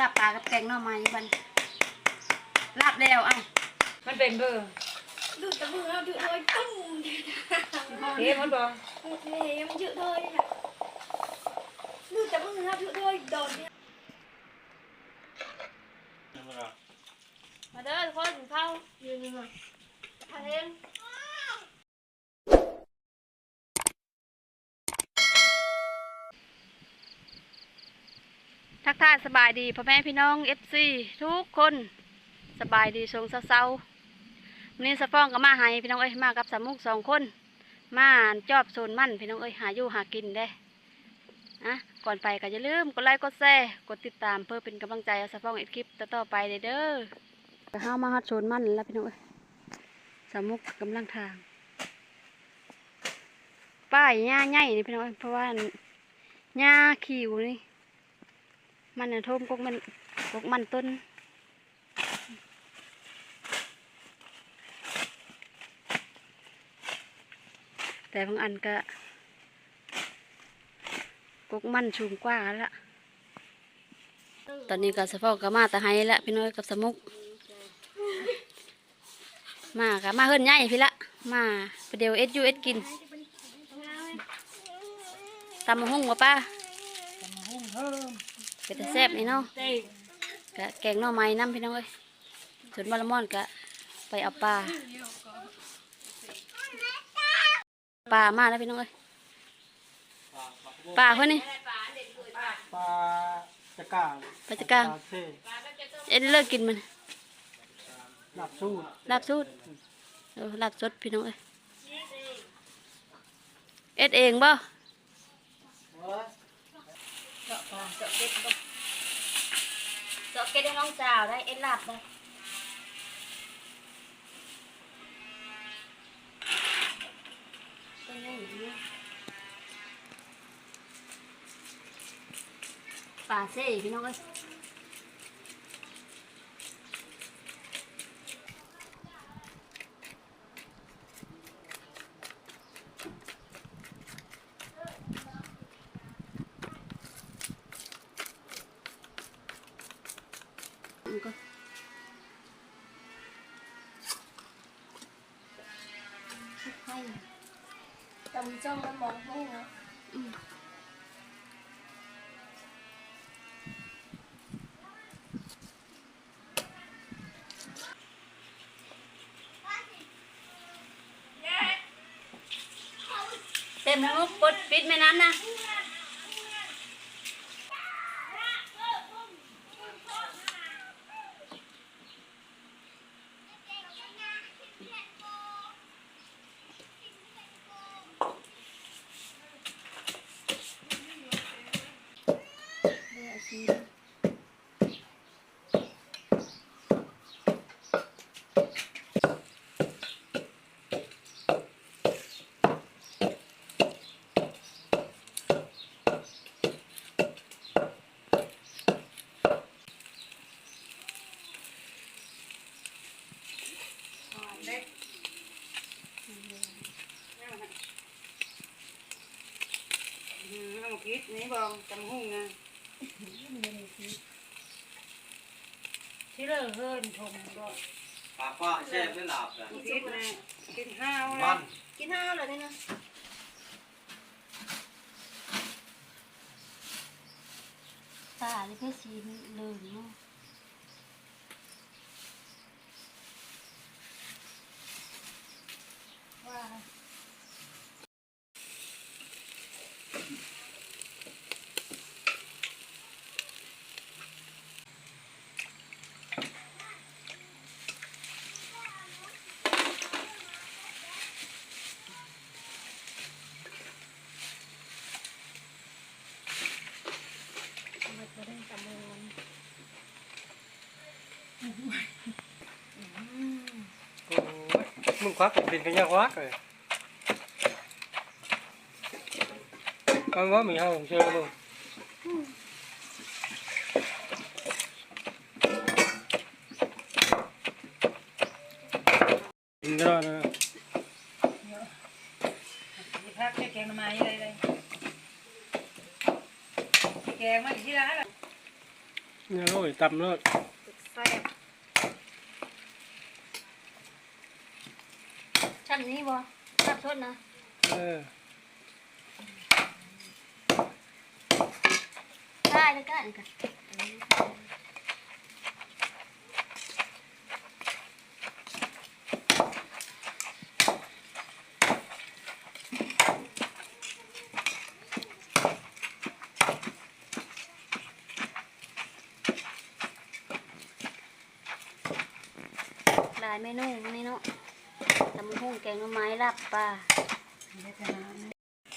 ลาบปลากับแกงหน่อไม้บันลาบแล้วอะมันเป็นเบอร์ดูแต่มือเราดูเลยตุ้มเฮ้มันบอกนี่มันยืดเลยค่ะดูแต่มือเราดูเลยโดนเนี่ยมาเด้อทุกคนเข้ายืนเลยทะเล ทักทายสบายดีพ่อแม่พี่น้องเอฟซีทุกคนสบายดีชงเศร้าๆวันนี้สะฟ้องก็มาให้พี่น้องเอ้ยมากับสามุกสองคน มาจอบโซนมั่นพี่น้องเอ้ยหาอยู่หากินเด้อะก่อนไปก็อย่าลืมกดไลค์กดแชร์กดติดตามเพื่อเป็นกำลังใจสะฟ้องเอ็ดคลิปต่อไปเด้อเด้อก็ห้ามาฮัดโซนมั่นแล้วพี่น้องเอ้ยสามุกกำลังทาง ป้ายหญ้าใหญ่นี่พี่น้องเพราะว่าหญ้าขิวนี่ มันน่ะทมกกมันกกมันต้นแต่บางอันก็กกมันสูงกว่าละตอนนี้ก็สะพอกก็มาแต่ให้ละพี่น้อยกับสมุก มาก็มาเฮิรนใหญ่พี่ละ มาประเดี๋ยวเอ็ดยูเอ็ดกินตำมะฮุ่งวะป้าหุ้งเพิ่ม เป็นแต่แซ่บนี่เนาะเต้กะแกงหน่อไม้น้ำพี่น้องเอ้ยส่วนมะละม่อนกะไปเอาปลาปลามาแล้วพี่น้องเอ้ยปลาเพื่อนนี่ปลาจะกล้าปลาจะกล้าปลาเท่เอ็ดเลิกกินมันหลับสู้ลาบสูตรเออลาบสดพี่น้องเอ้ยเอ็ดเองบ่ เจาะปลาเจาะเก็ดบ่เจาะ เก็ดให้น้องสาวได้เอ็ดลาบได้ปลาเซ่พี่น้องเอ้ย มันก็ ให้จำจ้องมันมองให้นะเต็มแล้วกดปิดแม่น้ำนะอืมเอามาคิดนี่บอกจำหุ้งนะที่เลิกเฮิรนทมก็ปลาป้าแช่ไม่หลับเลยคิดนะกินข้าวมันะนกินห้าวเลยนี่นะตานี่แค่สีเหลืองเนาะ ว่า โอ้ ยมึงควักเป็นกันยังควักเลยมันว่ามีห้องเชื่อมึงกิ ชั้นนี้บ่รับโทษนะ เออได้เลยกันกันหลายเมนูนี่เนาะ ตำหุ่งแกงหน่อไม้ลาบปลาเฮ็ดได้นะ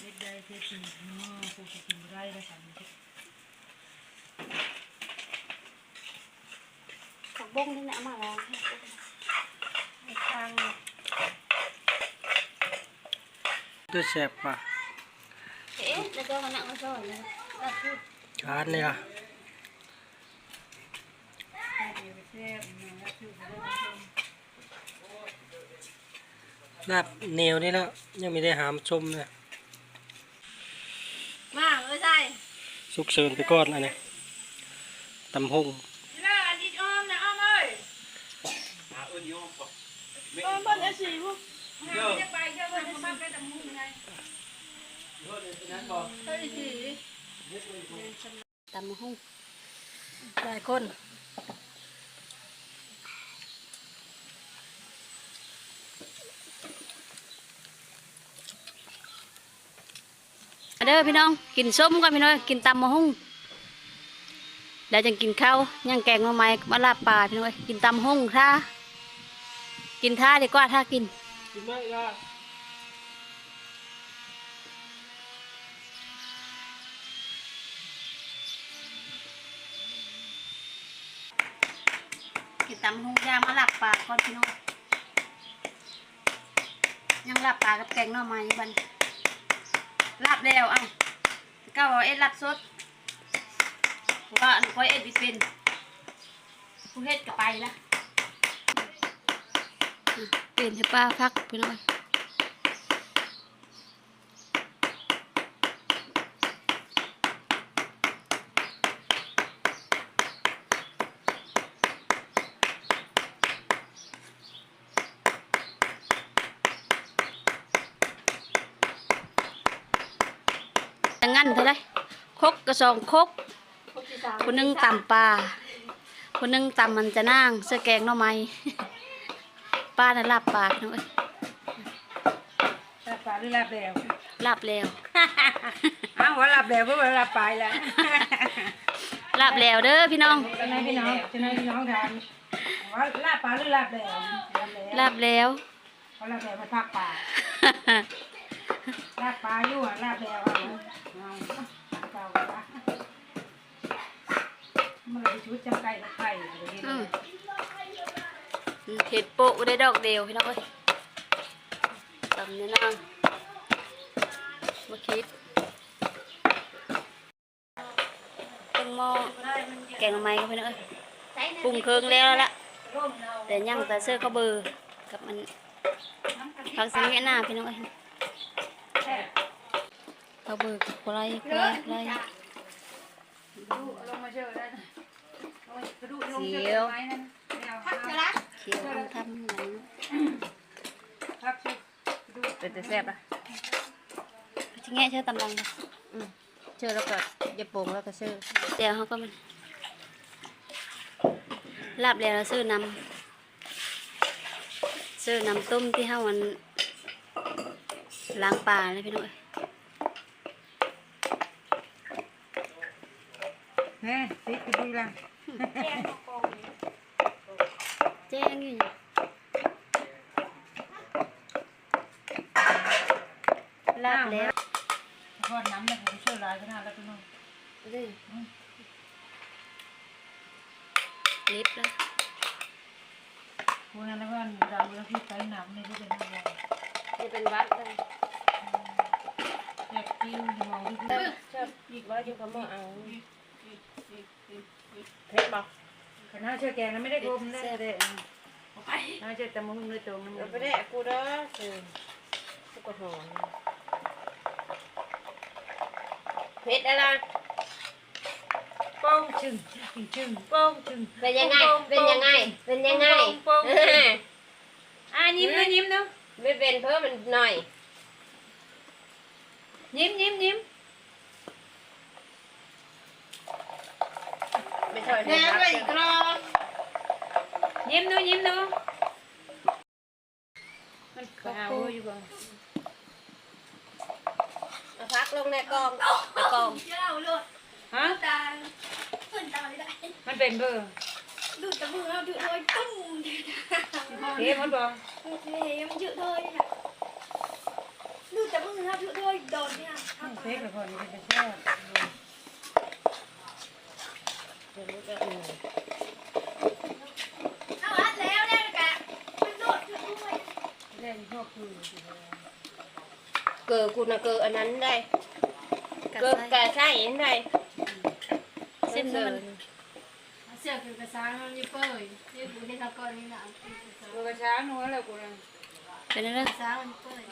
เฮ็ดได้เฮ็ดดีเนาะกูจะกินได้แล้วสั่นผักบ้งนี่นะเอามาล้างให้ทางตัวแซ่บป่ะเอ๊ะแล้วก็มานั่งมาสอนนะลาบพูดจานเนี่ยแซ่บแซ่บนะแล้วคือบ่ได้ชม ลาบเหนียวนี่แล้วยังไม่ได้หามชมเลยมาเอ้ยใช่สุกเสริญไปก่อนอันนี้ตำหงเลิกอันนี้อ้อมนะอ้อมเอ้ยตอนบ้านไอ้สีพวกจะไปเยอะเลยมาไปตะมุงไงเฮ้ยสิตำหุ่งหลายคน เด้อพี่น้อง กินส้มก่อนพี่น้องกินตำมะฮุ่งเดี๋ยวจะกินข้าวย่างแกงมาไหมมาลาบปลาพี่น้องเอ้ยกินตำหุ่งท่ากินท่าดีกว่าท่ากินกินไหมล่ะกินตำหุ่งย่างมาลาบปลาก่อนพี่น้องย่างลาบปลากับแกงหน่อไม้บัน ลาบแล้วอะก้าวเอ็ดลาบสดว่าอันก้อยเอ็ดบิเป็นผู้เฮ็ดกับไปละเปลี่ยนให้ป้าพักไปหน่อย งั้นเท่าไรคกกระสองคกคนหนึงตำปลาคนหนึงตำมันจะนั่งเสื้อแกงหน่อไม้ป้าน่ะลาบปากน้องเอ้ยลาบปลาหรือลาบแล้วลาบแล้วอ้าวว่าลาบแล้วเพื่อว่าลาบไปแล้วลาบแล้วเด้อพี่น้องจะให้พี่น้องจะให้พี่น้องทานว่าลาบปลาหรือลาบแล้วลาบแล้วลาบแล้วเพราะลาบแล้วมันภาคป่าลา บปลาอยู่อะลาบแล้วเอาเอาเก่าไปละมันเลยชุดจำไก่ละไก่เดี๋ยวนี้อืมอืมเห็ดโปะได้ดอกเดียวพี่น้องเอ้ยตำเนี่ยนั่งมาคิดเป็นหม้อแกงไม้ก็พี่น้องเอ้ยปรุงเครื่องแล้วละแต่ยังแต่เสื้อข้าเบอร์กับมันผักสังเกตหน้าพี่น้องเอ้ย ข้าวเบอร์กับอะไรอะไรอะไรลงมาเจอได้กระดูกลงเขีเจยวอไม้นั่นไม่เอาครับเขียวต้องทำอะไรนะครับเชื่อดูเป็นแต่แซ่บอะที่แง่เชื่อตำลังนะเชื่อแล้วก็อย่าโป่งแล้วก็เชื่อเดี๋ยวเขาก็มันลาบแล้วเราซื้อน้ำซื้อน้ำต้มที่ห้าวัน ล้างปลาเลยพี่น้องเอ้ยแม่ติดดูละแจ้งอยู่นี่ลาบแล้วทอดน้ำแล้วผมเชื่อลายขนาดแล้วพี่น้องดิลิฟต์แล้วพวกนั้นแล้วก็เราแล้วพี่ใช้น้ำนี่ก็เป็นอะไรนี่เป็นวัดเลยแยกกิ้วมองที่ชอบอีกว่าอยู่กับหม้อเอาเผ็ดบ่คณะเชื่อแกงนั้นไม่ได้ทมได้เลยน่าจะแต่มึงเลยตรงนั้นเอาไปได้กูเด้อคือกูก็หอมเผ็ดอะไรปองชึงชึงโป้งชึงเป็นยังไงเป็นยังไงเป็นยังไงโป้งเอออะยิ้มนะยิ้มนะ ไม่เป็นเพิ่มมันหน่อย ยิ้มยิ้มยิ้มไม่ใช่แม่ด้วยกรอบยิ้มดูยิ้มดูมันขาวอยู่บ่เอาพักลงในกองในกองเจ้าเลยฮะตาเปิดตาไม่ได้มันเป็นเบอร์ดูแต่มือครับถือเลยตุ้มเฮ้มันบ่เฮ้ยมันเยอะเลยค่ะดูแต่มือครับถือเลยโดนเนี่ยเฟก ละคนมันเป็นแซ่บเอาอัดแล้วเนี่ยแกมันโดดถือด้วยเล่นพวกคือเกิดกูนะเกิดอันนั้นได้กระเกิด ไส้กะใช่เห็นได้ซิมมันเสือกคือกระซ้างมันยี่เป้ยยี่ปูที่ทักก่อนนี่นะกูกระช้างนัวแล้วกูนะเป็นอะไรกระซ้างมันเป้ย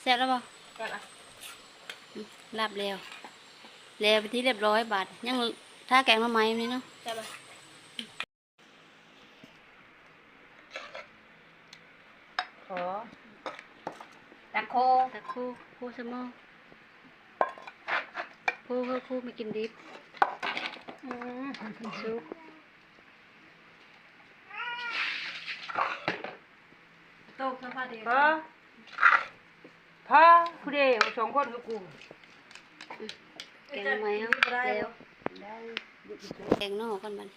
แซ่บแล้วบ่ก็ละลาบแล้วแล้วไปที่เรียบร้อยบาทยังถ้าแกงมาไหมนี่เนาะใช่ปะขอตะโคตะคู่คู่สมอคู่คู่คู่ไม่กินดิบซุป โตกสภา พเดียวพอพอผู้เดียวสองคนกับกูแกงมาไหมครับแล้วแกงนอกกันบัด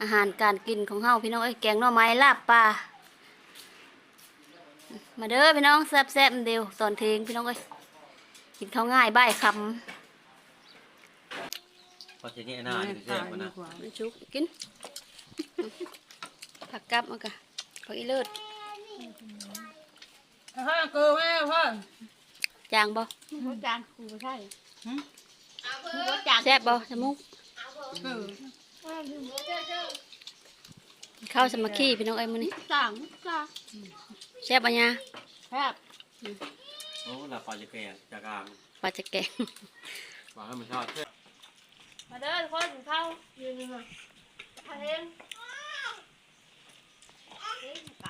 อาหารการกินของเฮาพี่น้องเอ้ยแกงหน่อไม้ลาบปลามาเด้อพี่น้องแซ่บๆเดียวตอนเทงพี่น้องเอ้ยกินข้าวง่ายบ่ายคพอทีนี้ไอ้หน้านี่แซ่บกว่านะำมันชุกกิน ผักกับมากะเขาอีเลิศพ่อเกิดแม่พ่อจางบ่จานคูใช่แซ่บบ่จมูกเกิด ข้าวสามัคคีพี่น้องเอ้ยมื้อนี้สั่งจ้าแซ่บบ่ยาแคบโอ้หลับปลาจะแก่จากกลางปลาจะแกงปลาให้มันชอบมาเด้อทุกคนเข้ายืนมาทานเอง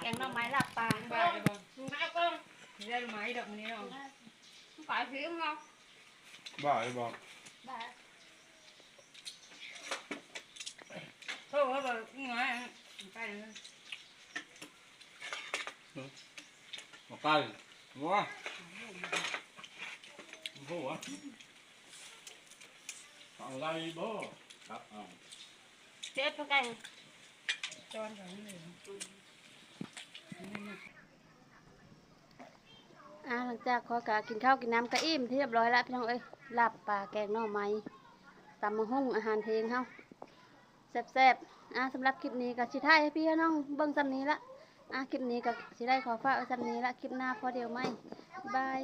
แกงหน่อไม้ลาบปลาบ้าเลยบ่มาก้องได้ไหมดอกนี้เนาะฝ่ายผิวเงาบ้าเลยบอก โทษว่าบ่ง่ายไปเลยบอกใกล้ว้าโอ้โหอะไรบ่ครับเอาเจ็บปะไก่จอนกันเลยอ่าหลังจากขอกะกินข้าวกินน้ำกะอิ่มที่เรียบร้อยแล้วพี่น้องเอ้ยลาบปลาแกงน่อไม้ตำมะฮุ่งอาหารเทงเฮา แซ่บๆอะสำหรับคลิปนี้ก็สิท้ายให้พี่น้องเบิ้งซ้ำนี้ละอะคลิปนี้ก็สิได้ขอฝากไว้ซ้ำนี้ละคลิปหน้าพอเดียวไหมบาย